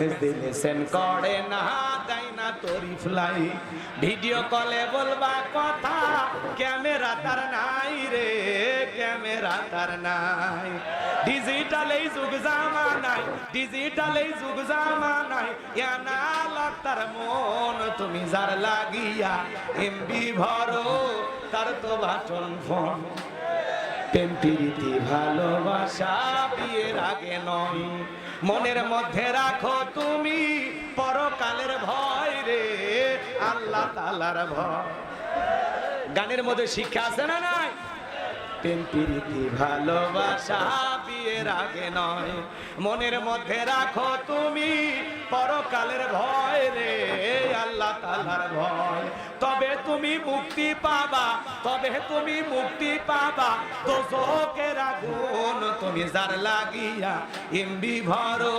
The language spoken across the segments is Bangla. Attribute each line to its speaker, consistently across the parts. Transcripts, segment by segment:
Speaker 1: মেসেজ করে না না ভিডিও কলে বলবা কথা, ক্যামেরা তার নাই রে, ক্যামেরা তার নাই। যুগ জামানায়, ডিজিটাল এই যুগ জামানায় ইয়ানা তার মন তুমি যার লাগিয়া, এমবি ভরো, তার তো বাটন ফোন। প্রেম ভালোবাসা বিয়ের আগে নয়। মনের মধ্যে রাখো আল্লাহ তালার গানের মধ্যে শিক্ষা আছে না নাই? ভালোবাসা বিয়ের আগে নয়। মনের মধ্যে রাখো তুমি পরকালের ভয় রে, আল্লাহ তালার ভয়। তবে তুমি মুক্তি পাবা, তবে তুমি মুক্তি পাবা। তো দোষকের আগুন তুমি যার লাগিয়া, এমবি ভরো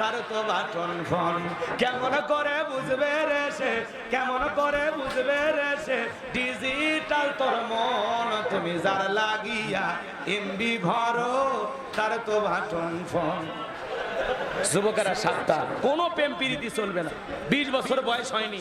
Speaker 1: তার তো বাটন ফোন কেমন করে বুঝবে রে সে? কেমন করে বুঝবে রে সে? ডিজিটাল তোর মন, তুমি যার লাগিয়া এমবি ভরো, তার তো বাটন ফোন যুবকেরা সাতটা কোনো প্রেম প্রীতি চলবে না। বিশ বছর বয়স হয়নি।